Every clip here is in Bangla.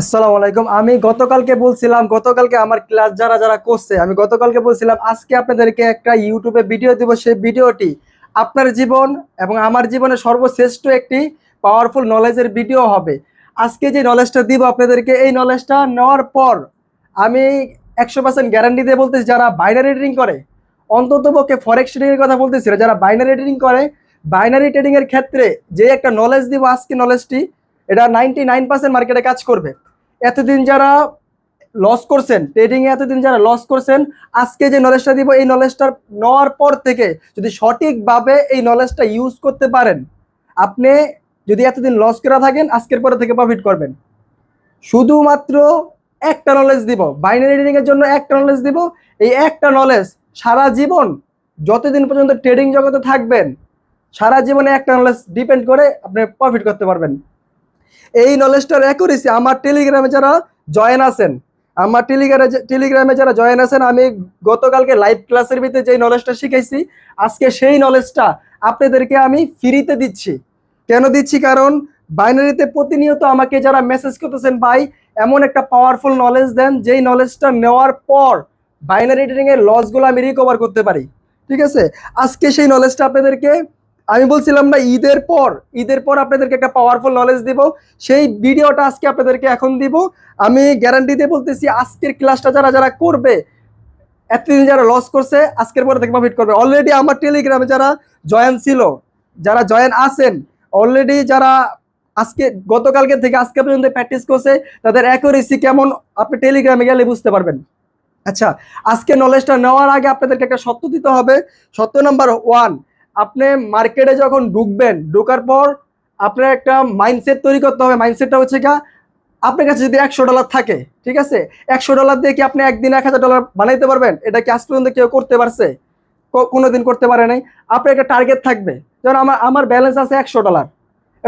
আসসালামু আলাইকুম। আমি গতকালকে বলছিলাম, গতকালকে আমার ক্লাস যারা যারা করছে, আমি গতকালকে বলছিলাম, আজকে আপনাদেরকে একটা ইউটিউবে ভিডিও দিব। সেই ভিডিওটি আপনার জীবন এবং আমার জীবনে সর্বশ্রেষ্ঠ একটি পাওয়ারফুল নলেজের ভিডিও হবে। আজকে যে নলেজটা দিব আপনাদেরকে, এই নলেজটা নেওয়ার পর আমি একশো পার্সেন্ট গ্যারান্টি দিয়ে বলতেছি, যারা বাইনারি ট্রেডিং করে, অন্তত পক্ষে ফরেক্স ট্রেডিংয়ের কথা বলতেছিল যারা বাইনারি ট্রেডিং করে বাইনারি ট্রেডিংয়ের ক্ষেত্রে যে একটা নলেজ দিব, আজকে নলেজটি এটা নাইনটি নাইন পার্সেন্ট মার্কেটে কাজ করবে। এতদিন যারা লস করছেন ট্রেডিং এ এতদিন যারা লস করছেন, আজকে যে নলেজটা দিব, এই নলেজটা নেওয়ার পর থেকে যদি সঠিকভাবে এই নলেজটা ইউজ করতে পারেন, আপনি যদি এতদিন লস করে থাকেন, আজকের পরে থেকে প্রফিট করবেন। শুধুমাত্র একটা নলেজ দিব বাইনারি ট্রেডিং এর জন্য একটা নলেজ দিব, এই একটা নলেজ সারা জীবন যতদিন পর্যন্ত ট্রেডিং জগতে থাকবেন, সারা জীবনে একটা নলেজ ডিপেন্ড করে আপনি প্রফিট করতে পারবেন। এই নলেজটার অ্যাকুরেসি আমার টেলিগ্রামে যারা জয়েন আছেন, আমার টেলিগ্রামে টেলিগ্রামে যারা জয়েন আছেন, আমি গতকালকে লাইভ ক্লাসের ভিতরে যেই নলেজটা শিখাইছি, আজকে সেই নলেজটা আপনাদেরকে আমি ফ্রিতে দিচ্ছি। কেন দিচ্ছি? কারণ বাইনারিতে প্রতিনিয়ত আমাকে যারা মেসেজ করতেছেন, ভাই, এমন একটা পাওয়ারফুল নলেজ দেন, যেই নলেজটা নেওয়ার পর বাইনারি ট্রেডিং এর লসগুলো আমি রিকভার করতে পারি। ঠিক আছে? আজকে সেই নলেজটা আপনাদেরকে আমি বলছিলাম না, ঈদের পর ঈদের পর আপনাদেরকে একটা পাওয়ারফুল নলেজ দিব। সেই ভিডিওটা আজকে আপনাদেরকে এখন দিব। আমি গ্যারান্টি দিয়ে বলতেছি, আজকের ক্লাসটা যারা যারা করবে, এতদিন যারা লস করছে, আজকের পরে থেকে প্রফিট করবে। অলরেডি আমার টেলিগ্রামে যারা জয়েন ছিল, যারা জয়েন আছেন অলরেডি যারা আজকে গতকালকে থেকে আজকে পর্যন্ত প্র্যাকটিস করছে, তাদের অ্যাকুরেসি কেমন, আপনি টেলিগ্রামে গেলে বুঝতে পারবেন। আচ্ছা আজকে নলেজটা নেওয়ার আগে আপনাদেরকে একটা সত্য দিতে হবে। সত্য নাম্বার ওয়ান আপনি মার্কেটে যখন ঢুকবেন, ঢোকার পর আপনার একটা মাইন্ডসেট তৈরি করতে হবে। মাইন্ডসেটটা হচ্ছে কি আপনার কাছে যদি একশো ডলার থাকে, ঠিক আছে? একশো ডলার দিয়ে কি আপনি একদিন এক হাজার ডলার বানাইতে পারবেন? এটা কি আজ পর্যন্ত কেউ করতে পারছে? কোনো দিন করতে পারে নাই। আপনার একটা টার্গেট থাকবে। যেমন আমার আমার ব্যালেন্স আছে একশো ডলার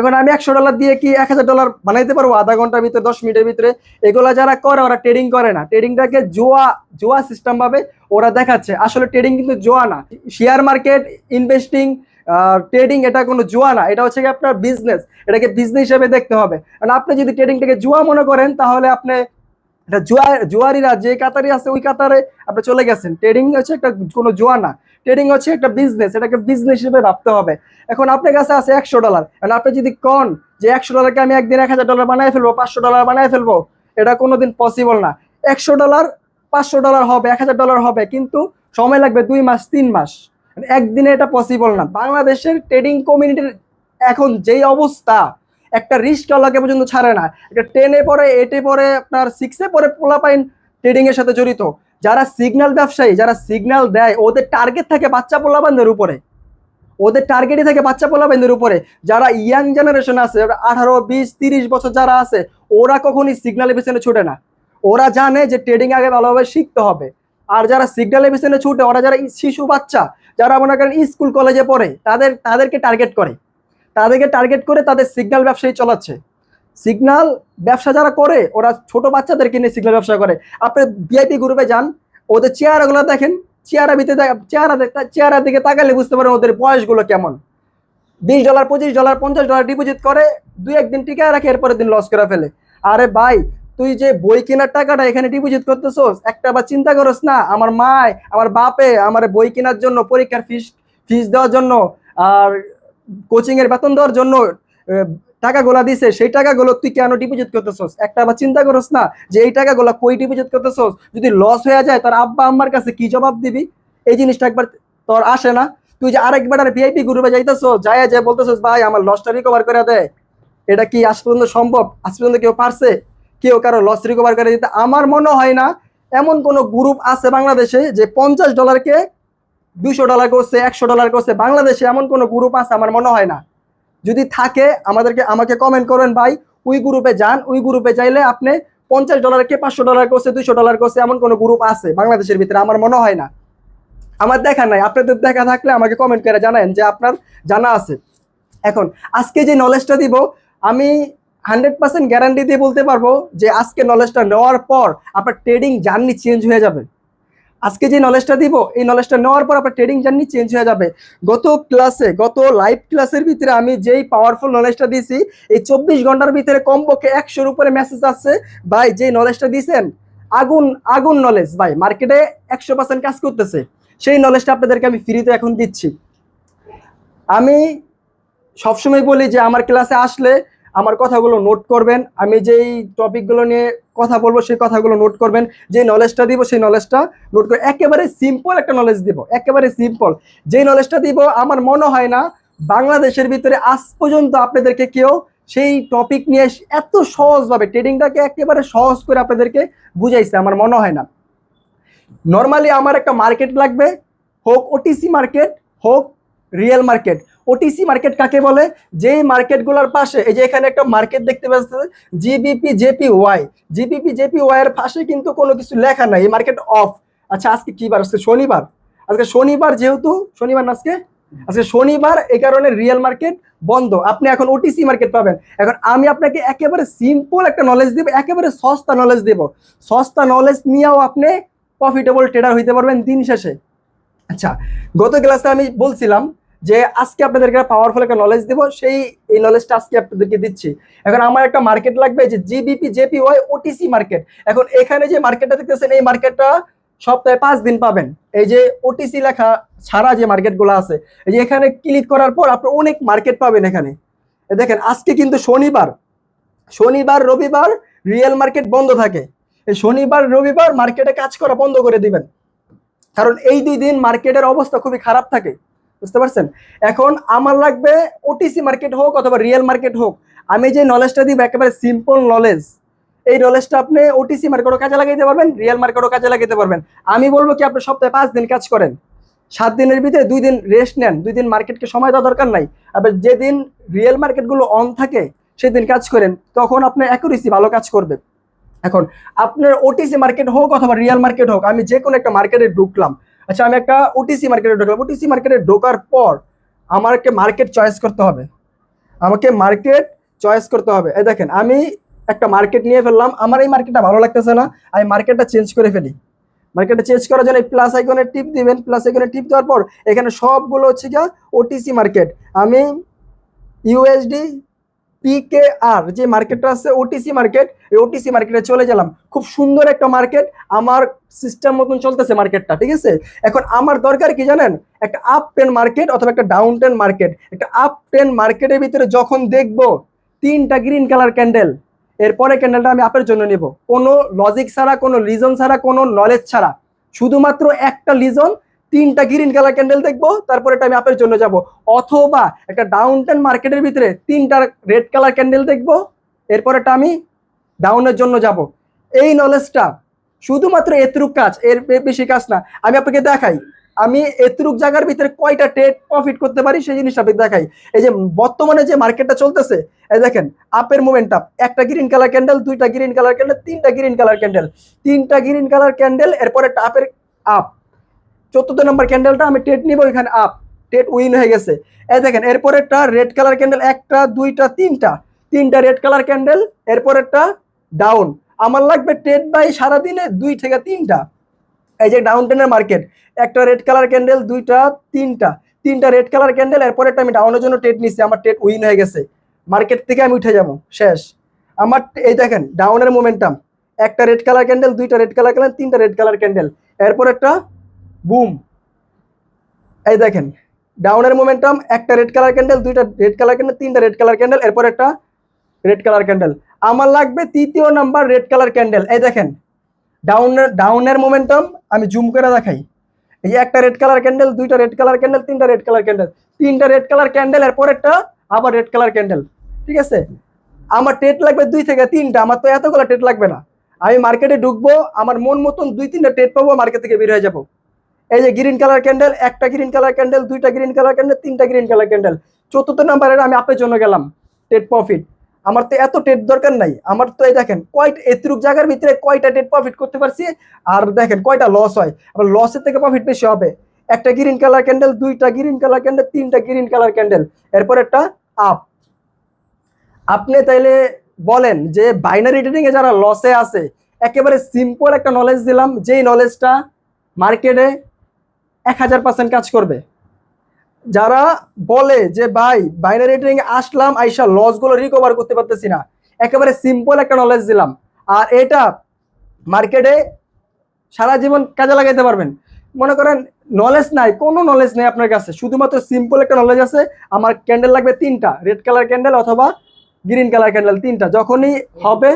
এখন আমি একশো ডলার দিয়ে কি এক হাজার ডলার বানাইতে পারব? আধা ঘণ্টার ভিতরে, দশ মিনিটের ভিতরে? এগুলা যারা করে, ওরা ট্রেডিং করে না। ট্রেডিংটাকে জোয়া জোয়া সিস্টেম ভাবে ওরা দেখাচ্ছে। আসলে ট্রেডিং কিন্তু জোয়া না। শেয়ার মার্কেট ইনভেস্টিং ট্রেডিং এটা কোনো জুয়া না। এটা হচ্ছে আপনার বিজনেস এটাকে বিজনেস হিসেবে দেখতে হবে। কারণ আপনি যদি ট্রেডিংটাকে জুয়া মনে করেন, তাহলে আপনি এটা জুয়া, জুয়ারিরা, যে কাতারে আছে, ওই কাতারে আপনি চলে গেছেন। ট্রেডিং হচ্ছে একটা কোনো জুয়া না। ট্রেডিং হচ্ছে একটা বিজনেস এটাকে বিজনেস হিসেবে ভাবতে হবে। এখন আপনার কাছে আছে একশো ডলার এখন আপনি যদি কন যে একশো ডলারকে আমি একদিন এক হাজার ডলার বানায় ফেলব, পাঁচশো ডলার বানায় ফেলব, এটা কোনোদিন পসিবল না। একশো ডলার পাঁচশো ডলার হবে, এক হাজার ডলার হবে, কিন্তু সময় লাগবে দুই মাস, তিন মাস। একদিনে এটা পসিবল না। বাংলাদেশের ট্রেডিং কমিউনিটির এখন যেই অবস্থা, একটা রিস্ক টলাকে পর্যন্ত ছাড়ে না। একটা টেনে পরে এটে পরে, আপনার সিক্সে পরে পোলাপাইন ট্রেডিংয়ের সাথে জড়িত। যারা সিগন্যাল ব্যবসায়ী, যারা সিগন্যাল দেয়, ওদের টার্গেট থাকে বাচ্চা পোলাপানদের উপরে। ওদের টার্গেটই থাকে বাচ্চা পোলাপানদের উপরে। যারা ইয়াং জেনারেশন আছে আঠারো, বিশ, তিরিশ বছর যারা আছে, ওরা কখনই সিগন্যালের পিছনে ছুটে না। ওরা জানে যে ট্রেডিং আগে ভালোভাবে শিখতে হবে। আর যারা সিগন্যালের পিছনে ছুটে, ওরা যারা শিশু বাচ্চা, যারা মনে করেন স্কুল কলেজে পড়ে, তাদের, তাদেরকে টার্গেট করে। তাদেরকে টার্গেট করে তাদের সিগন্যাল ব্যবসায়ী চালাচ্ছে। সিগন্যাল ব্যবসা যারা করে, ওরা ছোট বাচ্চাদেরকে নিয়ে সিগনাল ব্যবসা করে। আপনি ভিআইপি গ্রুপে যান, ওদের চেয়ারগুলো দেখেন চেয়ারা ভিতরে চেয়ারা চেয়ারা দিকে তাকালে বুঝতে পারেন ওদের বয়সগুলো কেমন। বিশ ডলার পঁচিশ ডলার পঞ্চাশ ডলার ডিপোজিট করে, দুই একদিন টিকায় রাখে, এরপরের দিন লস করে ফেলে। আরে ভাই, তুই যে বই কেনার টাকাটা এখানে ডিপোজিট করতেছোস, একটা বা চিন্তা করস না, আমার মায়, আমার বাপে আমার বই কেনার জন্য, পরীক্ষার ফিস ফিস দেওয়ার জন্য, আর কোচিংয়ের বেতন দেওয়ার জন্য টাকাগুলা দিছে, সেই টাকাগুলো তুই কেন ডিপোজিট করতেছোস? একটা বা চিন্তা করস না যে এই টাকাগুলো কই ডিপোজিট করতেছোস? যদি লস হয়ে যায়, তোর আব্বা আম্মার কাছে কি জবাব দিবি? এই জিনিসটা একবার তোর আসে না। তুই যে আরেকবার আর ভিআইপি গ্রুপে যাইতেছো যায় যে বলতেছোস, ভাই, আমার লসটা রিকভার করে দেয় এটা কি আজ পর্যন্ত সম্ভব? আজ পর্যন্ত কেউ পারছে? কেউ কারও লস রিকভার করে দিতে? আমার মনে হয় না, এমন কোনো গ্রুপ আছে বাংলাদেশে যে পঞ্চাশ ডলারকে দুশো ডলার করছে, একশো ডলার করছে। বাংলাদেশে এমন কোনো গ্রুপ আছে, আমার মনে হয় না। যদি থাকে, আমাদেরকে, আমাকে কমেন্ট করবেন ভাই। ওই গ্রুপে যান। ওই গ্রুপে চাইলে আপনি পঞ্চাশ ডলার কে পাঁচশো ডলার করছে, দুইশো ডলার করছে, এমন কোনো গ্রুপ আছে বাংলাদেশের ভিতরে? আমার মনে হয় না। আমার দেখা নাই। আপনাদের দেখা থাকলে আমাকে কমেন্ট করে জানান যে আপনার জানা আছে। এখন, আজকে যে নলেজটা দিব, আমি হান্ড্রেড পার্সেন্ট গ্যারান্টি দিয়ে বলতে পারব যে আজকে নলেজটা নেওয়ার পর আপনার ট্রেডিং জার্নি চেঞ্জ হয়ে যাবে। আজকে যে নলেজটা দিব, এই নলেজটা নেওয়ার পর আপনার ট্রেডিং জার্নি চেঞ্জ হয়ে যাবে। গত ক্লাসে গত লাইভ ক্লাসের ভিতরে আমি যেই পাওয়ারফুল নলেজটা দিয়েছি, এই চব্বিশ ঘণ্টার ভিতরে কমপক্ষে একশোর উপরে মেসেজ আসছে। ভাই যে নলেজটা দিয়েছেন, আগুন আগুন নলেজ ভাই মার্কেটে একশো পার্সেন্ট কাজ করতেছে। সেই নলেজটা আপনাদেরকে আমি ফ্রিতে এখন দিচ্ছি। আমি সবসময় বলি যে, আমার ক্লাসে আসলে আমার কথাগুলো নোট করবেন, আমি যেই টপিকগুলো নিয়ে কথা বলব সেই কথাগুলো নোট করবেন যে নলেজটা দিব সেই নলেজটা নোট করে একেবারে সিম্পল একটা নলেজ দিব, একেবারে সিম্পল যেই নলেজটা দিব, আমার মনে হয় না বাংলাদেশের ভিতরে আজ পর্যন্ত আপনাদেরকে কেউ সেই টপিক নিয়ে এত সহজভাবে ট্রেডিংটাকে একেবারে সহজ করে আপনাদেরকে বুঝাইছে, আমার মনে হয় না। নর্মালি আমার একটা মার্কেট লাগবে, হোক ওটিসি মার্কেট হোক রিয়েল মার্কেট। ওটিসি মার্কেট কাকে বলে? যেই মার্কেটগুলোর পাশে, এই যে এখানে একটা মার্কেট দেখতে পাচ্ছেন GBP JP Y GBP JP Y এর পাশে কিন্তু কোনো কিছু লেখা নাই, এই মার্কেট অফ আচ্ছা আজকে কি বার? আজকে শনিবার। আজকে শনিবার যেহেতু, শনিবার না আজকে? আজকে শনিবার, এই কারণে রিয়েল মার্কেট বন্ধ। আপনি এখন ওটিসি মার্কেট পাবেন। এখন আমি আপনাকে একেবারে সিম্পল একটা নলেজ দেবো, একেবারে সস্তা নলেজ দেব। সস্তা নলেজ নিয়েও আপনি প্রফিটেবল ট্রেডার হইতে পারবেন দিন শেষে। আচ্ছা গত ক্লাসে আমি বলছিলাম যে আজকে আপনাদেরকে পাওয়ারফুল একটা নলেজ দেবো, সেই, এই নলেজটা আজকে আপনাদেরকে দিচ্ছি। এখন আমার একটা মার্কেট লাগবে যে GBP JP Y OTC market এখন এখানে যে মার্কেটটা দেখতেছেন, এই মার্কেটটা সপ্তাহে পাঁচ দিন পাবেন। এই যে ওটিসি লেখা ছাড়া যে মার্কেটগুলো আছে, এই যে এখানে ক্লিক করার পর আপনি অনেক মার্কেট পাবেন এখানে। দেখেন, আজকে কিন্তু শনিবার। শনিবার, রবিবার রিয়েল মার্কেট বন্ধ থাকে। এই শনিবার, রবিবার মার্কেটে কাজ করা বন্ধ করে দিবেন। কারণ এই দুই দিন মার্কেটের অবস্থা খুবই খারাপ থাকে। বুঝতে পারছেন? এখন আমার লাগবে ওটিসি মার্কেট হোক অথবা রিয়েল মার্কেট হোক, আমি যে নলেজটা দিব একেবারে সিম্পল নলেজ এই নলেজটা আপনি ওটিসি মার্কেটও কাজে লাগাইতে পারবেন রিয়েল মার্কেটও কাজে লাগাইতে পারবেন। আমি বলব কি, আপনি সপ্তাহে পাঁচ দিন কাজ করেন, সাত দিনের ভিতরে দুই দিন রেস্ট নেন, দুই দিন মার্কেটকে সময় দেওয়া দরকার নাই। আবার যেদিন রিয়েল মার্কেটগুলো অন থাকে, সেদিন কাজ করেন, তখন আপনার অ্যাকুরেসি ভালো কাজ করবে এখন, আপনার ওটিসি মার্কেট হোক অথবা রিয়েল মার্কেট হোক, আমি যে কোনো একটা মার্কেটে ঢুকলাম আচ্ছা আমি একটা ওটিসি মার্কেটে ঢুকলাম। ওটিসি মার্কেটে ঢোকার পর আমাকে মার্কেট চয়েস করতে হবে। আমাকে মার্কেট চয়েস করতে হবে। এই দেখেন, আমি একটা মার্কেট নিয়ে ফেললাম। আমার এই মার্কেটটা ভালো লাগতেছে না। আমি মার্কেটটা চেঞ্জ করে ফেলি। মার্কেটটা চেঞ্জ করার জন্য প্লাস আইকনে টিপ দিবেন। প্লাস আইকনে টিপ দেওয়ার পর এখানে সবগুলো হচ্ছে গিয়া ওটিসি মার্কেট আমি ইউএসডি পিকে আর যে মার্কেটটা আছে ওটিসি মার্কেট এই ওটিসি মার্কেটে চলে গেলাম। খুব সুন্দর একটা মার্কেট আমার সিস্টেম মতন চলতেছে মার্কেটটা ঠিক আছে? এখন আমার দরকার কি জানেন? একটা আপ টেন মার্কেট অথবা একটা ডাউন টেন মার্কেট একটা আপ টেন মার্কেটের ভিতরে যখন দেখব তিনটা গ্রিন কালার ক্যান্ডেল এরপরে ক্যান্ডেলটা আমি আপের জন্য নেব। কোনো লজিক ছাড়া, কোনো লিজন ছাড়া, কোনো নলেজ ছাড়া। শুধুমাত্র একটা লিজন তিনটা গ্রিন কালার ক্যান্ডেল দেখব, তারপরে এটা আমি আপের জন্য যাব। অথবা একটা ডাউন টেন মার্কেটের ভিতরে তিনটা রেড কালার ক্যান্ডেল দেখব এরপরেটা আমি ডাউনের জন্য যাব। এই নলেজটা শুধুমাত্র এতরুক কাজ, এর বেশি কাজ না। আমি আপনাকে দেখাই, আমি এতরুক জায়গার ভিতরে কয়টা ট্রেড প্রফিট করতে পারি সেই জিনিসটা আপনাকে দেখাই। এই যে বর্তমানে যে মার্কেটটা চলতেছে, এই দেখেন আপের মোমেন্টাম একটা গ্রিন কালার ক্যান্ডেল দুইটা গ্রিন কালার ক্যান্ডেল তিনটা গ্রিন কালার ক্যান্ডেল তিনটা গ্রিন কালার ক্যান্ডেল এরপরে আপের আপ চতুর্থ নম্বর ক্যান্ডেলটা আমি টেট নিব এখানে আপ টেট উইন হয়ে গেছে। এই দেখেন, এরপরেরটা রেড কালার ক্যান্ডেল একটা, দুইটা, তিনটা। তিনটা রেড কালার ক্যান্ডেল এরপরেরটা ডাউন আমার লাগবে টেট বাই সারাদিনে দুই থেকে তিনটা। এই যে ডাউন টেনের মার্কেট একটা রেড কালার ক্যান্ডেল দুইটা, তিনটা। তিনটা রেড কালার ক্যান্ডেল এরপরেরটা আমি ডাউনের জন্য টেট নিচ্ছি আমার টেট উইন হয়ে গেছে। মার্কেট থেকে আমি উঠে যাব, শেষ। আমার এই দেখেন ডাউনের মোমেন্টাম একটা রেড কালার ক্যান্ডেল দুইটা রেড কালার ক্যান্ডেল তিনটা রেড কালার ক্যান্ডেল এরপর একটা বুম এই দেখেন ডাউনের মোমেন্টাম একটা রেড কালার ক্যান্ডেল দুইটা রেড কালার ক্যান্ডেল তিনটা রেড কালার ক্যান্ডেল এরপর একটা রেড কালার ক্যান্ডেল আমার লাগবে তৃতীয় নাম্বার রেড কালার ক্যান্ডেল এই দেখেন ডাউনের ডাউনের মোমেন্টাম আমি জুম করে দেখাই এই একটা রেড কালার ক্যান্ডেল দুইটা রেড কালার ক্যান্ডেল তিনটা রেড কালার ক্যান্ডেল তিনটা রেড কালার ক্যান্ডেল এরপর একটা আবার রেড কালার ক্যান্ডেল ঠিক আছে আমার টেট লাগবে দুই থেকে তিনটা আমার তো এতগুলো টেট লাগবে না আমি মার্কেটে ঢুকবো আমার মন মতন দুই তিনটা টেট পাবো মার্কেট থেকে বের হয়ে যাব এই যে গ্রিন কালার ক্যান্ডেল একটা গ্রিন কালার ক্যান্ডেল দুইটা গ্রিন কালার ক্যান্ডেল তিনটা গ্রিন কালার ক্যান্ডেল চতুর্থ নাম্বারের আমি আপের জন্য গেলাম টেট প্রফিট আমার তো এত টেট দরকার নাই। আমার তো এই দেখেন, কয়টা এতটুক জায়গার ভিতরে কয়টা টেট প্রফিট করতে পারছি? আর দেখেন কয়টা লস হয়। আবার লসের থেকে প্রফিট বেশি হবে। একটা গ্রিন কালার ক্যান্ডেল দুইটা গ্রিন কালার ক্যান্ডেল তিনটা গ্রিন কালার ক্যান্ডেল এরপর একটা আপ আপনি তাইলে বলেন যে বাইনারি ট্রেডিং এ যারা লসে আছে, একেবারে সিম্পল একটা নলেজ দিলাম। যেই নলেজটা মার্কেটে এক হাজার পার্সেন্ট কাজ করবে। যারা বলে যে, ভাই বাইনারি ট্রেডিং আসলাম, আইসা লসগুলো রিকভার করতে পারতেছি না। একেবারে সিম্পল একটা নলেজ দিলাম। আর এটা মার্কেটে সারা জীবন কাজে লাগাইতে পারবেন। মনে করেন নলেজ নাই, কোনো নলেজ নেই আপনার কাছে। শুধুমাত্র সিম্পল একটা নলেজ আছে, আমার ক্যান্ডেল লাগবে তিনটা রেড কালার ক্যান্ডেল অথবা গ্রিন কালার ক্যান্ডেল তিনটা। যখনই হবে